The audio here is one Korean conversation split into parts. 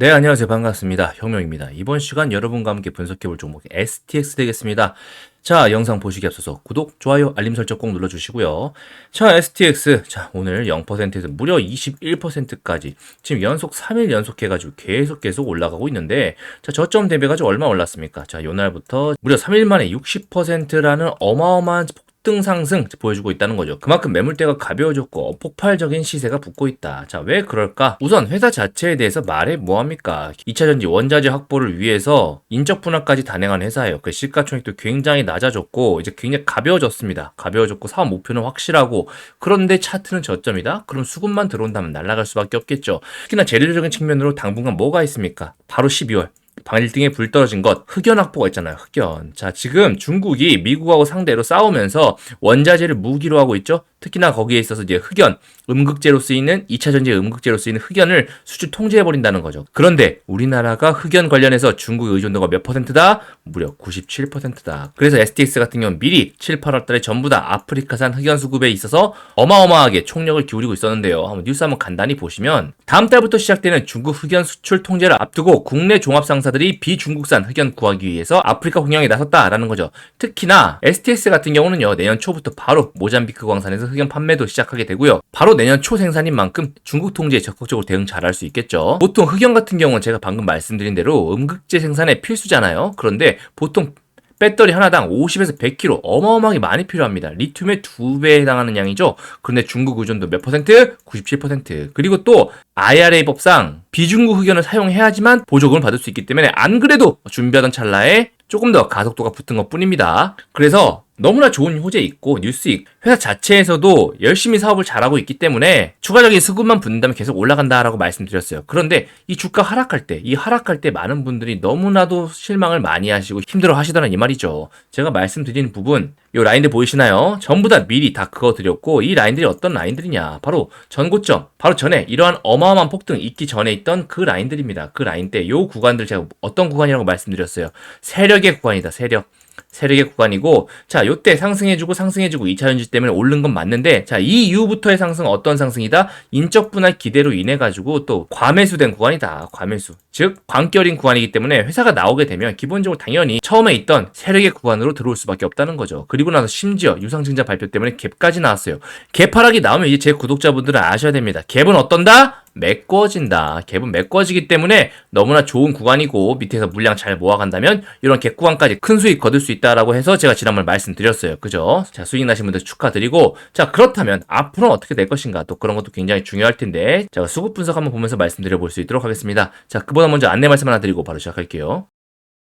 네, 안녕하세요. 반갑습니다. 혁명입니다. 이번 시간 여러분과 함께 분석해볼 종목 STX 되겠습니다. 자, 영상 보시기 앞서서 구독, 좋아요, 알림 설정 꼭 눌러주시고요. 자, STX. 자, 오늘 0%에서 무려 21%까지 지금 연속 3일 연속해가지고 계속 계속 올라가고 있는데 자, 저점 대비해가지고 얼마 올랐습니까? 자, 요날부터 무려 3일 만에 60%라는 어마어마한 폭등 상승 보여주고 있다는 거죠. 그만큼 매물대가 가벼워졌고 폭발적인 시세가 붙고 있다. 자, 왜 그럴까? 우선 회사 자체에 대해서 말해 뭐합니까? 2차전지 원자재 확보를 위해서 인적 분할까지 단행한 회사예요. 그 시가총액도 굉장히 낮아졌고 이제 굉장히 가벼워졌습니다. 가벼워졌고 사업 목표는 확실하고 그런데 차트는 저점이다? 그럼 수급만 들어온다면 날아갈 수밖에 없겠죠. 특히나 재료적인 측면으로 당분간 뭐가 있습니까? 바로 12월. 방일등에 불 떨어진 것, 흑연 확보가 있잖아요. 흑연. 자, 지금 중국이 미국하고 상대로 싸우면서 원자재를 무기로 하고 있죠. 특히나 거기에 있어서 이제 흑연, 음극재로 쓰이는 2차 전지의 음극재로 쓰이는 흑연을 수출 통제해 버린다는 거죠. 그런데 우리나라가 흑연 관련해서 중국 의존도가 몇 퍼센트다? 무려 97%다. 그래서 STX 같은 경우는 미리 7, 8월 달에 전부 다 아프리카산 흑연 수급에 있어서 어마어마하게 총력을 기울이고 있었는데요. 한번 뉴스 한번 간단히 보시면 다음 달부터 시작되는 중국 흑연 수출 통제를 앞두고 국내 종합 상사들 이 비중국산 흑연 구하기 위해서 아프리카 홍역에 나섰다라는 거죠. 특히나 STS 같은 경우는요. 내년 초부터 바로 모잠비크 광산에서 흑연 판매도 시작하게 되고요. 바로 내년 초 생산인 만큼 중국 통제에 적극적으로 대응 잘할 수 있겠죠. 보통 흑연 같은 경우는 제가 방금 말씀드린 대로 음극재 생산에 필수잖아요. 그런데 보통 배터리 하나당 50에서 100kg 어마어마하게 많이 필요합니다. 리튬의 두 배에 해당하는 양이죠. 그런데 중국 의존도 몇 퍼센트? 97%. 그리고 또 IRA 법상 비중국 흑연을 사용해야지만 보조금을 받을 수 있기 때문에 안 그래도 준비하던 찰나에 조금 더 가속도가 붙은 것 뿐입니다. 그래서 너무나 좋은 호재 있고 뉴스익 회사 자체에서도 열심히 사업을 잘하고 있기 때문에 추가적인 수급만 붙는다면 계속 올라간다라고 말씀드렸어요. 그런데 이 주가 하락할 때, 이 하락할 때 많은 분들이 너무나도 실망을 많이 하시고 힘들어 하시더란 이 말이죠. 제가 말씀드리는 부분, 이 라인들 보이시나요? 전부 다 미리 다 그어 드렸고 이 라인들이 어떤 라인들이냐? 바로 전고점, 바로 전에 이러한 어마어마한 폭등 있기 전에 있던 그 라인들입니다. 그 라인 때 이 구간들 제가 어떤 구간이라고 말씀드렸어요. 세력의 구간이다. 세력. 세력의 구간이고 자 요때 상승해주고 상승해주고 2차 전지 때문에 오른 건 맞는데 자 이 이후부터의 상승 은 어떤 상승이다? 인적 분할 기대로 인해 가지고 또 과매수된 구간이다. 과매수. 즉 광결인 구간이기 때문에 회사가 나오게 되면 기본적으로 당연히 처음에 있던 세력의 구간으로 들어올 수밖에 없다는 거죠. 그리고 나서 심지어 유상증자 발표 때문에 갭까지 나왔어요. 갭 하락이 나오면 이제 제 구독자분들은 아셔야 됩니다. 갭은 어떤다 메꿔진다. 갭은 메꿔지기 때문에 너무나 좋은 구간이고 밑에서 물량 잘 모아간다면 이런 갭 구간까지 큰 수익 거둘 수 있다라고 해서 제가 지난번 말씀드렸어요. 그죠? 자, 수익 나신 분들 축하드리고 자, 그렇다면 앞으로는 어떻게 될 것인가 또 그런 것도 굉장히 중요할 텐데 제가 수급 분석 한번 보면서 말씀드려 볼 수 있도록 하겠습니다. 자, 그보다 먼저 안내 말씀 하나 드리고 바로 시작할게요.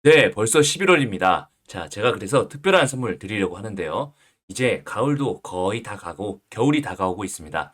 네, 벌써 11월입니다. 자, 제가 그래서 특별한 선물 드리려고 하는데요. 이제 가을도 거의 다 가고 겨울이 다가오고 있습니다.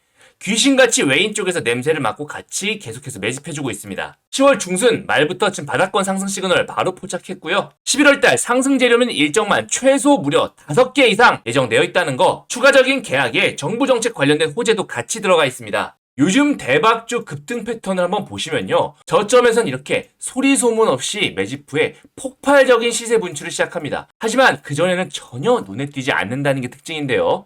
귀신같이 외인 쪽에서 냄새를 맡고 같이 계속해서 매집해주고 있습니다. 10월 중순 말부터 지금 바닥권 상승 시그널 바로 포착했고요. 11월달 상승 재료는 일정만 최소 무려 5개 이상 예정되어 있다는 거 추가적인 계약에 정부 정책 관련된 호재도 같이 들어가 있습니다. 요즘 대박주 급등 패턴을 한번 보시면요. 저점에선 이렇게 소리 소문 없이 매집 후에 폭발적인 시세 분출을 시작합니다. 하지만 그전에는 전혀 눈에 띄지 않는다는 게 특징인데요.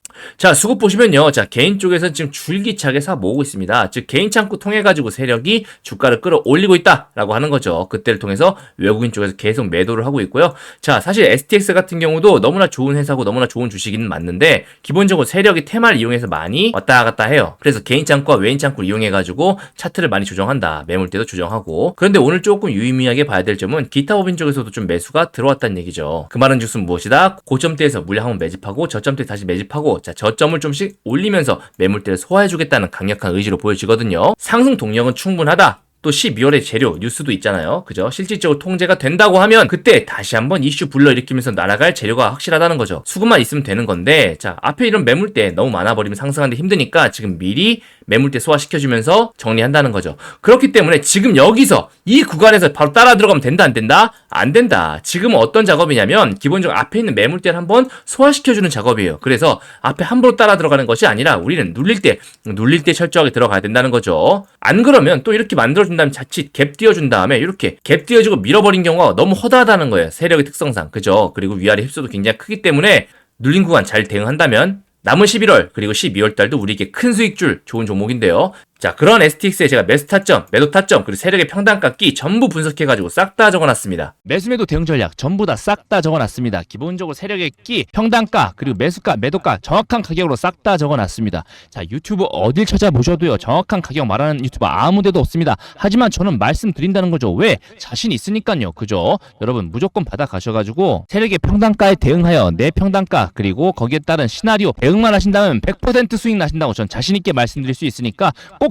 자, 수급 보시면요. 자, 개인 쪽에서 지금 줄기차게 사 모으고 있습니다. 즉, 개인 창구 통해가지고 세력이 주가를 끌어올리고 있다라고 하는 거죠. 그때를 통해서 외국인 쪽에서 계속 매도를 하고 있고요. 자, 사실 STX 같은 경우도 너무나 좋은 회사고 너무나 좋은 주식은 맞는데, 기본적으로 세력이 테마를 이용해서 많이 왔다 갔다 해요. 그래서 개인 창구와 외인 창구를 이용해가지고 차트를 많이 조정한다. 매물대도 조정하고. 그런데 오늘 조금 유의미하게 봐야 될 점은 기타 법인 쪽에서도 좀 매수가 들어왔다는 얘기죠. 그 말은 즉슨 무엇이다? 고점대에서 물량 한번 매집하고 저점대 다시 매집하고 자, 저점을 좀씩 올리면서 매물대를 소화해주겠다는 강력한 의지로 보여지거든요. 상승 동력은 충분하다. 또 12월에 재료 뉴스도 있잖아요. 그죠? 실질적으로 통제가 된다고 하면 그때 다시 한번 이슈 불러일으키면서 날아갈 재료가 확실하다는 거죠. 수급만 있으면 되는 건데 자 앞에 이런 매물대 너무 많아 버리면 상승하는데 힘드니까 지금 미리 매물대 소화시켜주면서 정리한다는 거죠. 그렇기 때문에 지금 여기서 이 구간에서 바로 따라 들어가면 된다 안 된다? 안 된다. 지금은 어떤 작업이냐면 기본적으로 앞에 있는 매물대를 한번 소화시켜주는 작업이에요. 그래서 앞에 함부로 따라 들어가는 것이 아니라 우리는 눌릴 때 눌릴 때 철저하게 들어가야 된다는 거죠. 안 그러면 또 이렇게 만들어 준 다음에 자칫 갭 띄워준 다음에 이렇게 갭 띄워주고 밀어버린 경우가 너무 허다하다는 거예요. 세력의 특성상 그죠? 그리고 위아래 흡수도 굉장히 크기 때문에 눌린 구간 잘 대응한다면 남은 11월 그리고 12월 달도 우리에게 큰 수익 줄 좋은 종목인데요. 자, 그런 STX에 제가 매수 타점, 매도 타점, 그리고 세력의 평단 깎기 전부 분석해가지고 싹 다 적어놨습니다. 매수매도 대응 전략 전부 다 싹 다 적어놨습니다. 기본적으로 세력의 끼, 평단가, 그리고 매수가, 매도가 정확한 가격으로 싹 다 적어놨습니다. 자, 유튜브 어딜 찾아보셔도요, 정확한 가격 말하는 유튜버 아무 데도 없습니다. 하지만 저는 말씀드린다는 거죠. 왜? 자신 있으니까요. 그죠? 여러분, 무조건 받아가셔가지고 세력의 평단가에 대응하여 내 평단가, 그리고 거기에 따른 시나리오 대응만 하신다면 100% 수익 나신다고 전 자신있게 말씀드릴 수 있으니까 꼭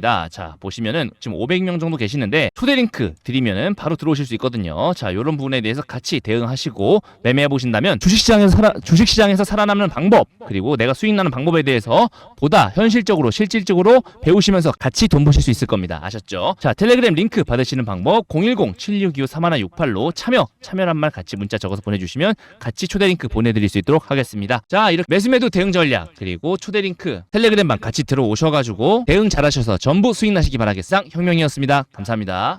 자 보시면은 지금 500명 정도 계시는데 초대 링크 드리면은 바로 들어오실 수 있거든요. 자 이런 부분에 대해서 같이 대응하시고 매매해 보신다면 주식시장에서 살아 주식시장에서 살아남는 방법 그리고 내가 수익 나는 방법에 대해서 보다 현실적으로 실질적으로 배우시면서 같이 돈 버실 수 있을 겁니다. 아셨죠? 자 텔레그램 링크 받으시는 방법 010-7625-3168로 참여 참여란 말 같이 문자 적어서 보내주시면 같이 초대 링크 보내드릴 수 있도록 하겠습니다. 자 이렇게 매수매도 대응 전략 그리고 초대 링크 텔레그램방 같이 들어오셔가지고 대응 잘하셔서 전부 수익 나시기 바라겠상 혁명이었습니다. 감사합니다.